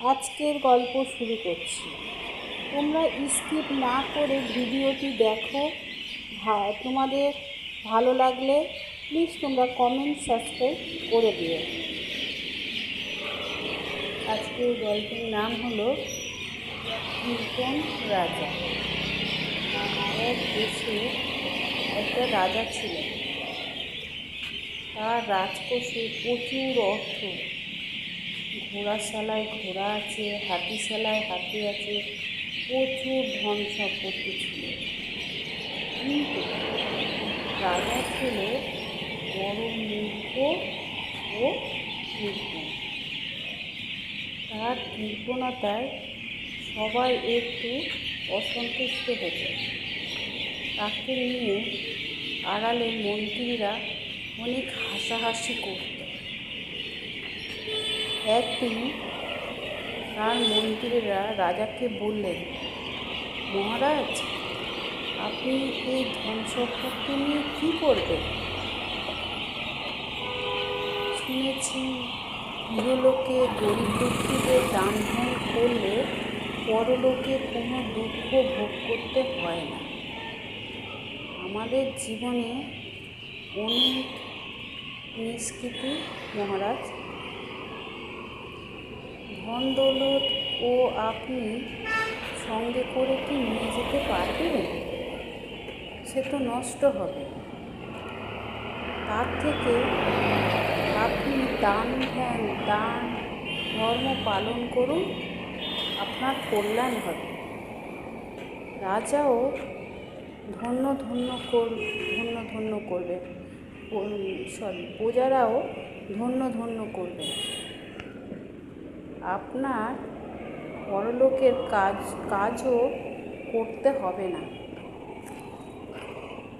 আজকের গল্প শুরু করছি। তোমরা স্কিপ না করে ভিডিওটি দেখো। তোমাদের ভালো লাগলে প্লিজ তোমরা কমেন্ট সাবস্ক্রাইব করে দিও। আজকের গল্পের নাম হলো কীর্তন রাজা। এক দেশে একটা রাজা ছিলেন। তার রাজকোষে প্রচুর অর্থ ঘোড়াশালায় ঘোড়া আছে হাতি হাতিশালায় হাতি আছে, প্রচুর ধন সম্পত্তি ছিল। কিন্তু রাজা ছিল বড় মূর্খ ও কৃপণ। তার কৃপণতায় সবাই একটু অসন্তুষ্ট হতো। তাকে নিয়ে আড়ালে মন্ত্রীরা অনেক হাসাহাসি করত। একদিন তার মন্ত্রীরা রাজাকে বললেন, মহারাজ, আপনি এই ধন সম্পত্তি নিয়ে কী করবেন? শুনেছি ইহলোকে গরিব দুঃখীদের দান ধ্যান করলে পরলোকে কোনো দুঃখ ভোগ করতে হয় না। আমাদের জীবনে অনেক নিষ্কৃতি, মহারাজ। ধন দৌলত ও আপনি সঙ্গে করে কি নিয়ে যেতে পারবেন? সে তো নষ্ট হবে। তার থেকে আপনি দান ধ্যান, দান, ধর্ম পালন করুন, আপনার কল্যাণ হবে। রাজাও ধন্য ধন্য কর, ধন্য ধন্য করবে। সরি প্রজারাও ধন্য ধন্য করবে। আপনার পরলোকের কাজ, কাজও করতে হবে না।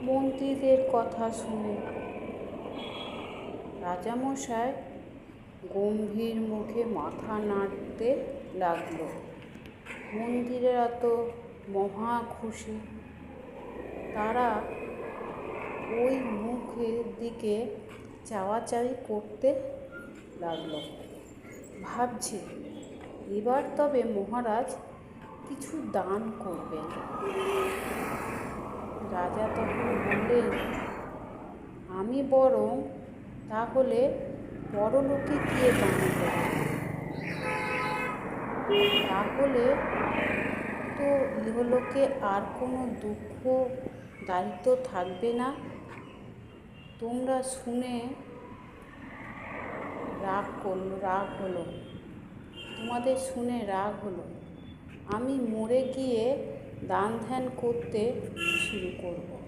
মন্ত্রীদের কথা শুনে রাজামশাই গম্ভীর মুখে মাথা নাড়তে লাগল। মন্দিরেরা তো মহা খুশি। তারা ওই মুখের দিকে চাওয়াচাওয়ি করতে লাগল। ভাবছি, এবার তবে মহারাজ কিছু দান করবেন। রাজা তখন বললেন, আমি বরং তাহলে পরলোকে গিয়ে দান করব। তাহলে তো ইহলোকে আর কোনো দুঃখ, দায়িত্ব থাকবে না। তোমরা শুনে রাগ করল, রাগ হলো। তোমাদের শুনে রাগ হলো। আমি মরে গিয়ে দান ধ্যান করতে শুরু করব।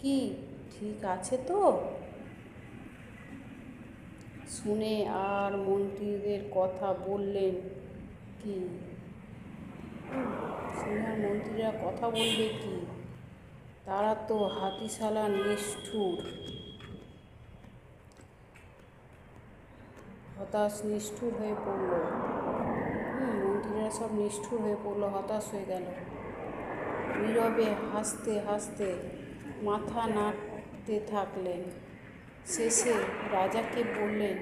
কি, ঠিক আছে তো? শুনে আর মন্ত্রীদের কথা বললেন কি? শুনে আর মন্ত্রীরা কথা বলবে কি? তারা তো হাতিশালা নিষ্ঠুর। হতাশ, নিষ্ঠুর হয়ে পড়ল। মন্ত্রীরা সব নিষ্ঠুর হয়ে পড়ল, হতাশ হয়ে গেল। নীরবে হাসতে হাসতে মাথা নাড়তে থাকলেন। শেষে রাজাকে বললেন,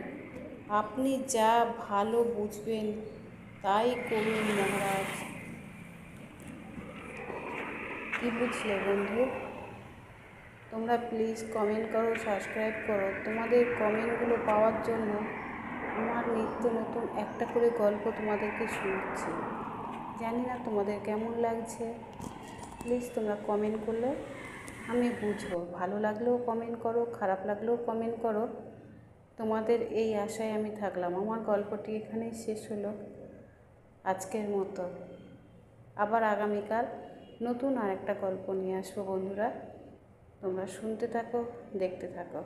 আপনি যা ভালো বুঝবেন তাই করুন মহারাজ। কী বুঝলে বন্ধু? তোমরা প্লিজ কমেন্ট করো সাবস্ক্রাইব করো। তোমাদের কমেন্টগুলো পাওয়ার জন্য আমার নিত্য নতুন একটা করে গল্প তোমাদেরকে শোনাচ্ছি জানি না তোমাদের কেমন লাগছে। প্লিজ তোমরা কমেন্ট করলে আমি বুঝব। ভালো লাগলেও কমেন্ট করো, খারাপ লাগলেও কমেন্ট করো। তোমাদের এই আশায় আমি থাকলাম। আমার গল্পটি এখানেই শেষ হলো। আজকের মতো। আবার আগামীকাল নতুন আর একটা গল্প নিয়ে আসব বন্ধুরা। তোমরা শুনতে থাকো, দেখতে থাকো।